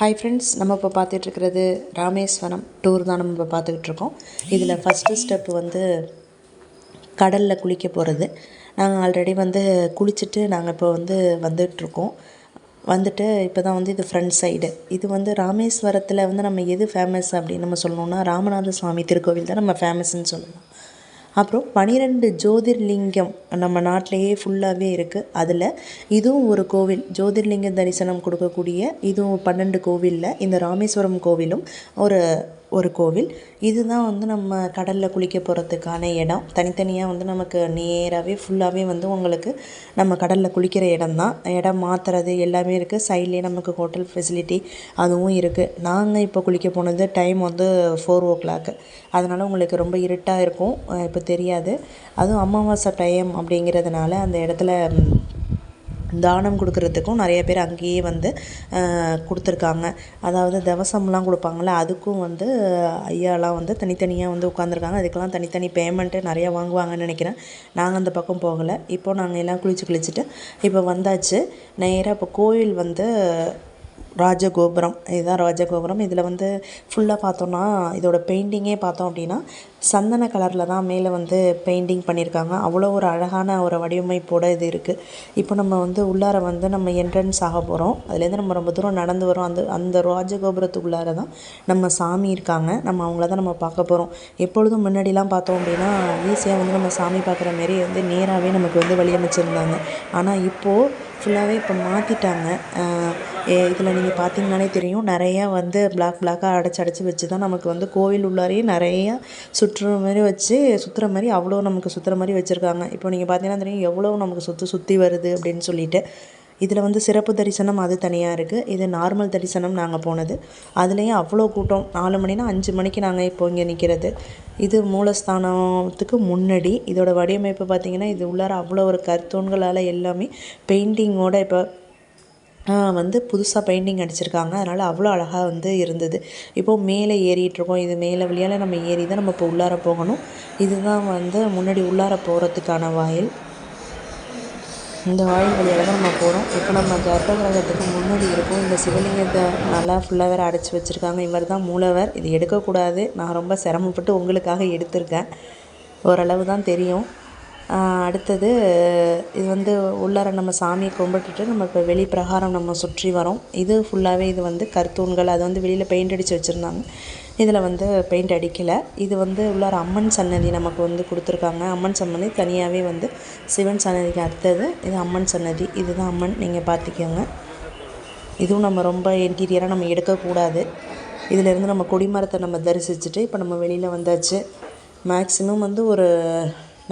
Hi friends நம்ம இப்போ பார்த்துட்ருக்கிறது Rameswaram tour தான் நம்ம இப்போ பார்த்துக்கிட்டு இருக்கோம் இதில் ஃபஸ்ட்டு ஸ்டெப் வந்து கடலில் குளிக்க போகிறது நாங்கள் ஆல்ரெடி வந்து குளிச்சுட்டு நாங்கள் இப்போ வந்து வந்துட்டுருக்கோம். வந்துட்டு இப்போ தான் வந்து இது ஃப்ரண்ட் சைடு இது வந்து ராமேஸ்வரத்தில் வந்து நம்ம எது ஃபேமஸ் அப்படின்னு நம்ம சொல்லணுன்னா ராமநாத சுவாமி திருக்கோவில் தான் நம்ம ஃபேமஸ்ன்னு சொல்லலாம் அப்புறம் பனிரெண்டு ஜோதிர்லிங்கம் நம்ம நாட்டிலையே ஃபுல்லாகவே இருக்குது அதில் இதுவும் ஒரு கோவில். ஜோதிர்லிங்க தரிசனம் கொடுக்கக்கூடிய இதுவும் பன்னெண்டு கோவிலில் இந்த ராமேஸ்வரம் கோவிலும் ஒரு ஒரு கோவில். இதுதான் வந்து நம்ம கடலில் குளிக்க போகிறதுக்கான இடம். தனித்தனியாக வந்து நமக்கு நேராகவே ஃபுல்லாகவே வந்து உங்களுக்கு நம்ம கடலில் குளிக்கிற இடம் தான் இடம் மாற்றுறது எல்லாமே இருக்குது சைட்லேயே நமக்கு ஹோட்டல் ஃபெசிலிட்டி அதுவும் இருக்குது நாங்கள் இப்போ குளிக்க போனது டைம் வந்து ஃபோர் ஓ கிளாக்கு அதனால் உங்களுக்கு ரொம்ப இருட்டாக இருக்கும். இப்போ தெரியாது. அதுவும் அமாவாசை டைம் அப்படிங்கிறதுனால அந்த இடத்துல தானம் கொடுக்குறதுக்கும் நிறைய பேர் அங்கேயே வந்து கொடுத்துருக்காங்க. அதாவது தவசம்லாம் கொடுப்பாங்கள்ல அதுக்கும் வந்து ஐயாலாம் வந்து தனித்தனியாக வந்து உட்காந்துருக்காங்க அதுக்கெல்லாம் தனித்தனி பேமெண்ட்டு நிறையா வாங்குவாங்கன்னு நினைக்கிறேன். நாங்கள் அந்த பக்கம் போகலை. இப்போ நாங்கள் எல்லாம் குளிச்சு குளிச்சுட்டு இப்போ வந்தாச்சு. நேராக இப்போ கோயில் வந்து ராஜகோபுரம் இதுதான் ராஜகோபுரம். இதில் வந்து ஃபுல்லாக பார்த்தோன்னா இதோட பெயிண்டிங்கே பார்த்தோம் அப்படின்னா சந்தன கலரில் தான் மேலே வந்து பெயிண்டிங் பண்ணியிருக்காங்க அவ்வளோ ஒரு அழகான ஒரு வடிவமைப்போடு இது இருக்குது இப்போ நம்ம வந்து உள்ளார வந்து நம்ம என்ட்ரன்ஸ் ஆக போகிறோம் அதுலேருந்து நம்ம ரொம்ப தூரம் நடந்து வரோம். அந்த அந்த ராஜகோபுரத்துக்குள்ளார தான் நம்ம சாமி இருக்காங்க. நம்ம அவங்கள தான் நம்ம பார்க்க போகிறோம் எப்பொழுதும் முன்னாடிலாம் பார்த்தோம் அப்படின்னா ஈஸியாக வந்து நம்ம சாமி பார்க்குற மாரி வந்து நேராகவே நமக்கு வந்து வழியமைச்சிருந்தாங்க ஆனால் இப்போது ஃபுல்லாகவே இப்போ மாற்றிட்டாங்க இதில் நீங்கள் பார்த்தீங்கனாலே தெரியும் நிறையா வந்து பிளாக் பிளாக்காக அடைச்சி அடைச்சி வச்சு தான் நமக்கு வந்து கோவில் உள்ளாரையே நிறையா சுற்றுற மாதிரி வச்சு சுற்றுற மாதிரி அவ்வளோ நமக்கு சுற்றுற மாதிரி வச்சுருக்காங்க. இப்போ நீங்கள் பார்த்தீங்கன்னா தெரியும் எவ்வளோ நமக்கு சுற்றி சுற்றி வருது அப்படின்னு சொல்லிட்டு. இதில் வந்து சிறப்பு தரிசனம் அது தனியாக இருக்குது இது நார்மல் தரிசனம் நாங்கள் போனது. அதுலேயும் அவ்வளோ கூட்டம். நாலு மணினா அஞ்சு மணிக்கு நாங்கள் இப்போ இங்கே நிற்கிறது. இது மூலஸ்தானத்துக்கு முன்னாடி. இதோட வடிவமைப்பு பார்த்திங்கன்னா இது உள்ளார அவ்வளோ ஒரு கருத்தூண்களால் எல்லாமே பெயிண்டிங்கோட இப்போ வந்து புதுசாக பெயிண்டிங் அடிச்சிருக்காங்க. அதனால் அவ்வளோ அழகாக வந்து இருந்தது. இப்போது மேலே ஏறிட்டுருக்கோம். இது மேலே வழியால் நம்ம ஏறி தான் நம்ம இப்போ உள்ளார போகணும். இதுதான் வந்து முன்னாடி உள்ளார போகிறதுக்கான வாயில். இந்த வாயில் வழியாக தான் நம்ம போகிறோம் இப்போ நம்ம கர்ப்பகிரகத்துக்கு முன்னாடி இருக்கும். இந்த சிவலிங்கத்தை நல்லா ஃபுல்லாக வேறு அடைச்சி வச்சுருக்காங்க. இவர் தான் மூலவர். இது எடுக்கக்கூடாது. நான் ரொம்ப சிரமப்பட்டு உங்களுக்காக எடுத்திருக்கேன். ஓரளவு தான் தெரியும். அடுத்தது இது வந்து உள்ளார நம்ம சாமியை கும்பிட்டுட்டு நம்ம இப்போ வெளி பிரகாரம் நம்ம சுற்றி வரோம். இது ஃபுல்லாகவே இது வந்து கருத்தூண்கள் அது வந்து வெளியில் பெயிண்ட் அடித்து வச்சுருந்தாங்க. இதில் வந்து பெயிண்ட் அடிக்கலை. இது வந்து உள்ளார அம்மன் சன்னதி நமக்கு வந்து கொடுத்துருக்காங்க. அம்மன் சன்னதி தனியாகவே வந்து சிவன் சன்னதிக்கு அடுத்தது இது அம்மன் சன்னதி. இதுதான் அம்மன் நீங்கள் பார்த்துக்கோங்க இதுவும் நம்ம ரொம்ப இன்டீரியராக நம்ம எடுக்கக்கூடாது. இதிலேருந்து நம்ம கொடிமரத்தை நம்ம தரிசிச்சுட்டு இப்போ நம்ம வெளியில் வந்தாச்சு. மேக்ஸிமம் வந்து ஒரு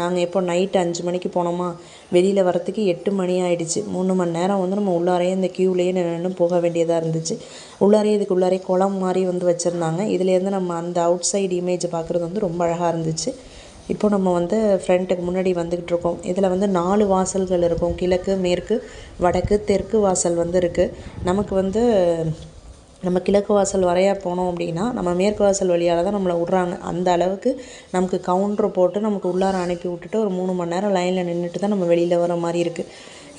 நாங்கள் எப்போ நைட்டு அஞ்சு மணிக்கு போனோமா? வெளியில் வரத்துக்கு எட்டு மணி ஆகிடுச்சு மூணு மணி நேரம் வந்து நம்ம உள்ளாரையே இந்த க்யூலேயே நின்று போக வேண்டியதாக இருந்துச்சு. உள்ளாரே இதுக்கு உள்ளாரே குளம் மாதிரி வந்து வச்சுருந்தாங்க. இதுலேருந்து நம்ம அந்த அவுட் சைடு இமேஜை பார்க்குறது வந்து ரொம்ப அழகாக இருந்துச்சு. இப்போ நம்ம வந்து ஃப்ரண்ட்டுக்கு முன்னாடி வந்துக்கிட்டு இருக்கோம். இதில் வந்து நாலு வாசல்கள் இருக்கும். கிழக்கு மேற்கு வடக்கு தெற்கு வாசல் வந்து இருக்குது நமக்கு வந்து நம்ம கிழக்கு வாசல் வரையா போனோம் அப்படின்னா நம்ம மேற்கு வாசல் வழியால் தான் நம்மளை விட்றாங்க. அந்த அளவுக்கு நமக்கு கவுண்ட்ரு போட்டு நமக்கு உள்ளார அனுப்பி விட்டுட்டு ஒரு மூணு மணி நேரம் லைனில் நின்றுட்டு தான் நம்ம வெளியில் வர மாதிரி இருக்குது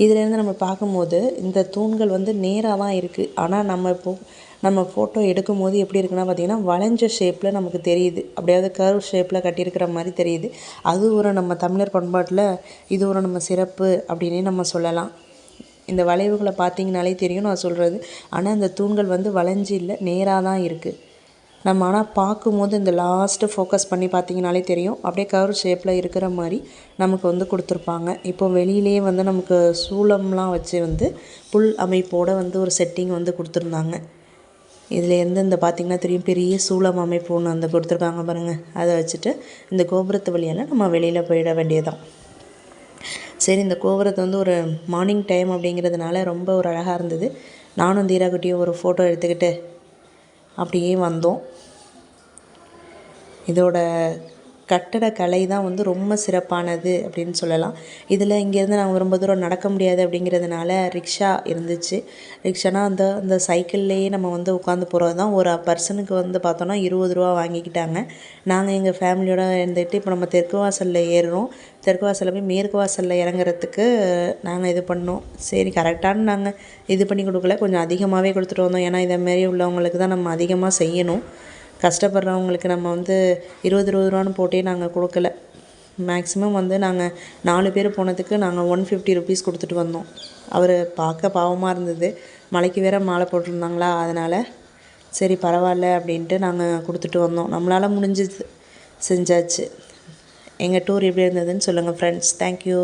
இதுலேருந்து நம்ம பார்க்கும்போது இந்த தூண்கள் வந்து நேராக தான் இருக்குது ஆனால் நம்ம இப்போது நம்ம ஃபோட்டோ எடுக்கும் போது எப்படி இருக்குன்னா பார்த்திங்கன்னா வளைஞ்ச ஷேப்பில் நமக்கு தெரியுது. அப்படியாவது கர்வ் ஷேப்பில் கட்டியிருக்கிற மாதிரி தெரியுது. அது ஒரு நம்ம தமிழர் பண்பாட்டில் இது ஒரு நம்ம சிறப்பு அப்படின்னே நம்ம சொல்லலாம். இந்த வளைவுகளை பார்த்தீங்கனாலே தெரியும் நான் சொல்கிறது ஆனால் இந்த தூண்கள் வந்து வளைஞ்சி இல்லை நேராக தான் இருக்குது நம்ம ஆனால் பார்க்கும்போது இந்த லாஸ்ட்டு ஃபோக்கஸ் பண்ணி பார்த்தீங்கனாலே தெரியும். அப்படியே கவர் ஷேப்பில் இருக்கிற மாதிரி நமக்கு வந்து கொடுத்துருப்பாங்க. இப்போ வெளியிலேயே வந்து நமக்கு சூளம்லாம் வச்சு வந்து புல் அமைப்போடு வந்து ஒரு செட்டிங் வந்து கொடுத்துருந்தாங்க. இதுலேருந்து இந்த பார்த்திங்கன்னா தெரியும் பெரிய சூளம் அமைப்பு ஒன்று அந்த கொடுத்துருக்காங்க பாருங்கள் அதை வச்சுட்டு இந்த கோபுரத்து வழியெல்லாம் நம்ம வெளியில் போயிட வேண்டியதான் சரி இந்த கோபுரத்தை வந்து ஒரு மார்னிங் டைம் அப்படிங்கிறதுனால ரொம்ப ஒரு அழகாக இருந்தது. நானும் தீராக்குட்டியும் ஒரு ஃபோட்டோ எடுத்துக்கிட்டு அப்படியே வந்தோம். இதோட கட்டடக்கலை தான் வந்து ரொம்ப சிறப்பானது அப்படின்னு சொல்லலாம். இதில் இங்கேருந்து நாங்கள் ரொம்ப தூரம் நடக்க முடியாது அப்படிங்கிறதுனால ரிக்ஷா இருந்துச்சு. ரிக்ஷானா அந்த அந்த சைக்கிள்லேயே நம்ம வந்து உட்காந்து போகிறது தான். ஒரு பர்சனுக்கு வந்து பார்த்தோன்னா இருபது ரூபா வாங்கிக்கிட்டாங்க. நாங்கள் எங்கள் ஃபேமிலியோடு இருந்துட்டு இப்போ நம்ம தெற்கு வாசலில் ஏறுறோம். தெற்கு வாசலில் போய் மேற்கு வாசலில் இறங்குறதுக்கு நாங்கள் இது பண்ணோம். சரி கரெக்டான நாங்கள் இது பண்ணி கொடுக்கல. கொஞ்சம் அதிகமாகவே கொடுத்துட்டு வந்தோம். ஏன்னா இதேமாரி உள்ளவங்களுக்கு தான் நம்ம அதிகமாக செய்யணும். கஷ்டப்படுறவங்களுக்கு நம்ம வந்து இருபது இருபது ரூபான்னு போட்டே நாங்கள் கொடுக்கல. மேக்ஸிமம் வந்து நாங்கள் நாலு பேர் போனதுக்கு நாங்கள் ஒன் ஃபிஃப்டி ருபீஸ் கொடுத்துட்டு வந்தோம். அவர் பார்க்க பாவமாக இருந்தது. மலைக்கு வேற மாலை போட்டிருந்தாங்களா அதனால் சரி பரவாயில்ல அப்படின்ட்டு நாங்கள் கொடுத்துட்டு வந்தோம். நம்மளால் முடிஞ்சது செஞ்சாச்சு. எங்கள் டூர் எப்படி இருந்ததுன்னு சொல்லுங்கள் ஃப்ரெண்ட்ஸ் தேங்க்யூ